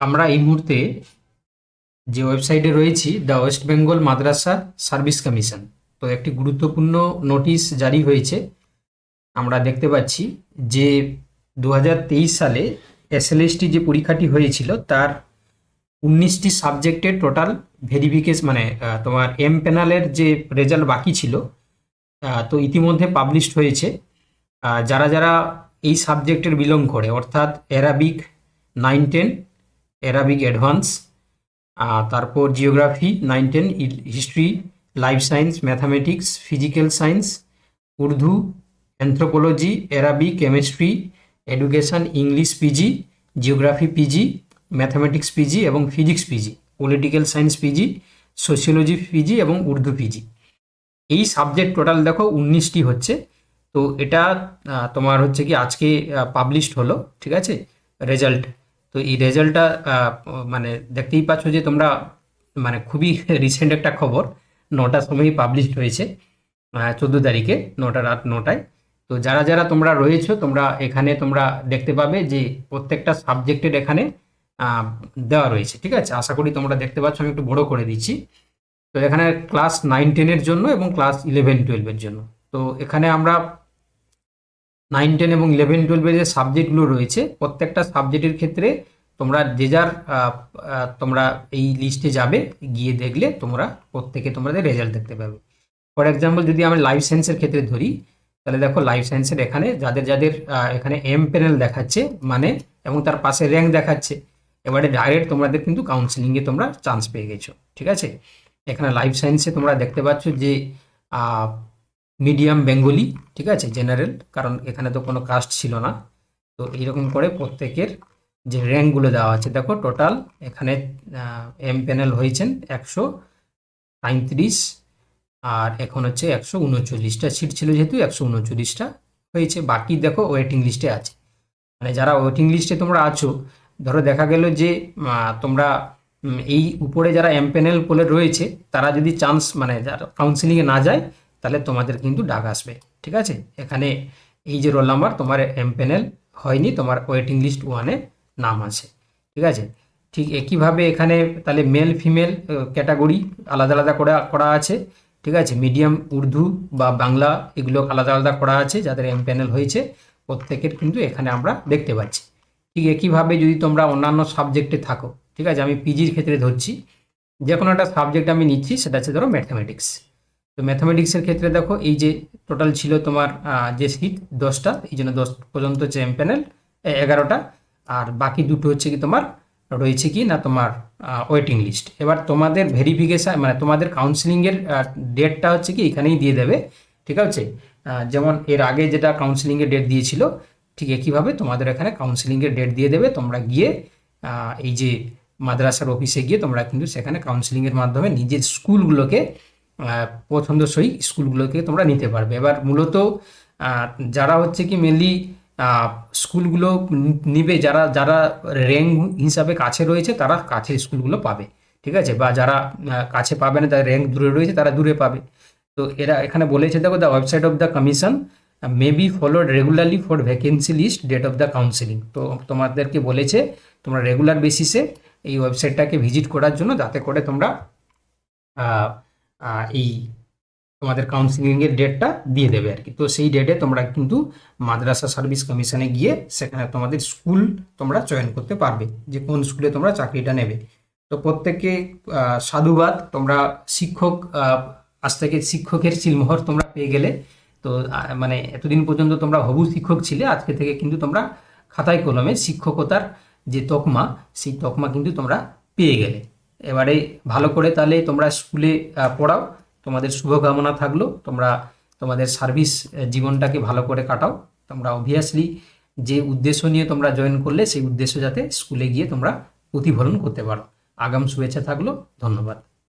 আমরা এই মুহূর্তে যে ওয়েবসাইটে রয়েছি the West Bengal Madrasah service commission তো একটি গুরুত্বপূর্ণ নোটিশ জারি হয়েছে। আমরা দেখতে পাচ্ছি যে দু হাজার তেইশ সালে এসএলএসটি যে পরীক্ষাটি হয়েছিল, তার উনিশটি সাবজেক্টের টোটাল ভেরিফিকেশন মানে তোমার এম প্যানেলের যে রেজাল্ট বাকি ছিল তো ইতিমধ্যে পাবলিশড হয়েছে। যারা যারা এই সাবজেক্টের বিলং করে, অর্থাৎ Arabic nine ten Arabic advance তারপর geography nine ten history life science mathematics physical science Urdu anthropology Arabic chemistry education English PG geography PG mathematics PG এবং physics PG political science PG sociology PG এবং Urdu PG এই subject total দেখো উনিশটি হচ্ছে। তো এটা তোমার হচ্ছে কি আজকে পাবলিশড হলো, ঠিক আছে? রেজাল্ট তো এই রেজাল্টটা মানে দেখতেই পাচ্ছ যে তোমরা মানে খুবই রিসেন্ট একটা খবর। নটার সময়ই পাবলিশড হয়েছে চোদ্দ তারিখে, নটা রাত নটায়। তো যারা যারা তোমরা রয়েছো, তোমরা এখানে তোমরা দেখতে পাবে যে প্রত্যেকটা সাবজেক্টের এখানে দেওয়া রয়েছে, ঠিক আছে? আশা করি তোমরা দেখতে পাচ্ছ, আমি একটু বড় করে দিচ্ছি। তো এখানে ক্লাস নাইন টেনের জন্য এবং ক্লাস ইলেভেন টুয়েলভের জন্য। তো এখানে আমরা নাইন টেন এবং ইলেভেন টুয়েলভের যে সাবজেক্টগুলো রয়েছে, প্রত্যেকটা সাবজেক্টের ক্ষেত্রে তোমরা যে যার তোমরা এই লিস্টে যাবে, গিয়ে দেখলে তোমরা প্রত্যেকে তোমাদের রেজাল্ট দেখতে পাবে। ফর এক্সাম্পল যদি আমি লাইফ সায়েন্সের ক্ষেত্রে ধরি, তাহলে দেখো লাইফ সায়েন্সের এখানে যাদের যাদের এখানে এম প্যানেল দেখাচ্ছে মানে এবং তার পাশে র্যাঙ্ক দেখাচ্ছে, এবারে ডাইরেক্ট তোমাদের কিন্তু কাউন্সিলিংয়ে তোমরা চান্স পেয়ে গেছো, ঠিক আছে? এখানে লাইফ সায়েন্সে তোমরা দেখতে পাচ্ছ যে মিডিয়াম বেঙ্গলি, ঠিক আছে, জেনারেল, কারণ এখানে তো কোনো কাস্ট ছিল না। তো এইরকম করে প্রত্যেকের যে র্যাঙ্কগুলো দেওয়া আছে, দেখো টোটাল এখানে এম প্যানেল হয়েছেন একশো সাঁত্রিশ আর এখন হচ্ছে একশো উনচল্লিশটা সিট ছিল যেহেতু, একশো উনচল্লিশটা হয়েছে। বাকি দেখো ওয়েটিং লিস্টে আছে। মানে যারা ওয়েটিং লিস্টে তোমরা আছো, ধরো দেখা গেল যে তোমরা এই উপরে যারা এম প্যানেল বলে রয়েছে, তারা যদি চান্স মানে যারা কাউন্সিলিংয়ে না যায় তাহলে তোমাদের কিন্তু ডাক আসবে, ঠিক আছে? এখানে এই যে রোল নাম্বার তোমার এম প্যানেল হয়নি, তোমার ওয়েটিং লিস্ট ওয়ানে নাম আছে, ঠিক আছে? ঠিক একইভাবে এখানে তাহলে মেল ফিমেল ক্যাটাগরি আলাদা আলাদা করে, করা আছে, ঠিক আছে? মিডিয়াম উর্দু বা বাংলা এগুলো আলাদা আলাদা করা আছে, যাদের এম প্যানেল হয়েছে, প্রত্যেকের কিন্তু এখানে আমরা দেখতে পাচ্ছি। ঠিক একইভাবে যদি তোমরা অন্যান্য সাবজেক্টে থাকো, ঠিক আছে? আমি পিজির ক্ষেত্রে ধরছি যে কোনো একটা সাবজেক্ট আমি নিচ্ছি, সেটা হচ্ছে ধরো ম্যাথামেটিক্স তো ম্যাথামেটিক্সের ক্ষেত্রে দেখো, এই যে টোটাল ছিল তোমার যে সিট দশটা, এই জন্য দশ পর্যন্ত হচ্ছে এম প্যানেল এগারোটা। আর বাকি দুটো হচ্ছে কি তোমার, রয়েছে কি না তোমার ওয়েটিং লিস্ট এবার তোমাদের ভেরিফিকেশান মানে তোমাদের কাউন্সিলিংয়ের ডেটটা হচ্ছে কি এখানেই দিয়ে দেবে, ঠিক আছে? যেমন এর আগে যেটা কাউন্সিলিংয়ের ডেট দিয়েছিল, ঠিক একইভাবে তোমাদের এখানে কাউন্সিলিংয়ের ডেট দিয়ে দেবে, তোমরা গিয়ে এই যে মাদ্রাসার অফিসে গিয়ে তোমরা কিন্তু সেখানে কাউন্সিলিংয়ের মাধ্যমে নিজের স্কুলগুলোকে পছন্দসই স্কুলগুলোকে তোমরা নিতে পারবে। এবার মূলত যারা হচ্ছে কি মেনলি স্কুলগুলো নিবে, যারা যারা র্যাঙ্ক হিসাবে কাছে রয়েছে, তারা কাছে স্কুলগুলো পাবে। ঠিক আছে? বা যারা কাছে পাবে না যারা র্যাঙ্ক দূরে রয়েছে, তারা দূরে পাবে। তো এরা এখানে বলেছে, দেখো the website of the commission may be followed regularly for vacancy list date of the counselling তো তোমাদেরকে বলেছে, তোমরা রেগুলার বেসিসে এই ওয়েবসাইটটাকে ভিজিট করার জন্য, যাতে করে তোমরা এই তোমাদের কাউন্সিলিংয়ের ডেটটা দিয়ে দেবে আর কি। তো সেই ডেটে তোমরা কিন্তু মাদ্রাসা সার্ভিস কমিশনে গিয়ে সেখানে তোমাদের স্কুল তোমরা চয়ন করতে পারবে যে কোন স্কুলে তোমরা চাকরিটা নেবে। তো প্রত্যেককে সাধুবাদ, তোমরা শিক্ষক আজ থেকে শিক্ষকের চিলমোহর তোমরা পেয়ে গেলে। তো মানে এতদিন পর্যন্ত তোমরা হবু শিক্ষক ছিলে, আজকে থেকে কিন্তু তোমরা খাতায় কলমে শিক্ষকতার যে তকমা, সেই তকমা কিন্তু তোমরা পেয়ে গেলে। এবারে ভালো করে তাহলে তোমরা স্কুলে পড়াও। তোমাদের শুভকামনা থাকল। তোমরা তোমাদের সার্ভিস জীবনটাকে ভালো করে কাটাও। তোমরা অভিয়াসলি যে উদ্দেশ্য নিয়ে তোমরা জয়েন করলে, সেই উদ্দেশ্য যাতে স্কুলে গিয়ে তোমরা প্রতিফলন করতে পারো। আগাম শুভেচ্ছা থাকল। ধন্যবাদ।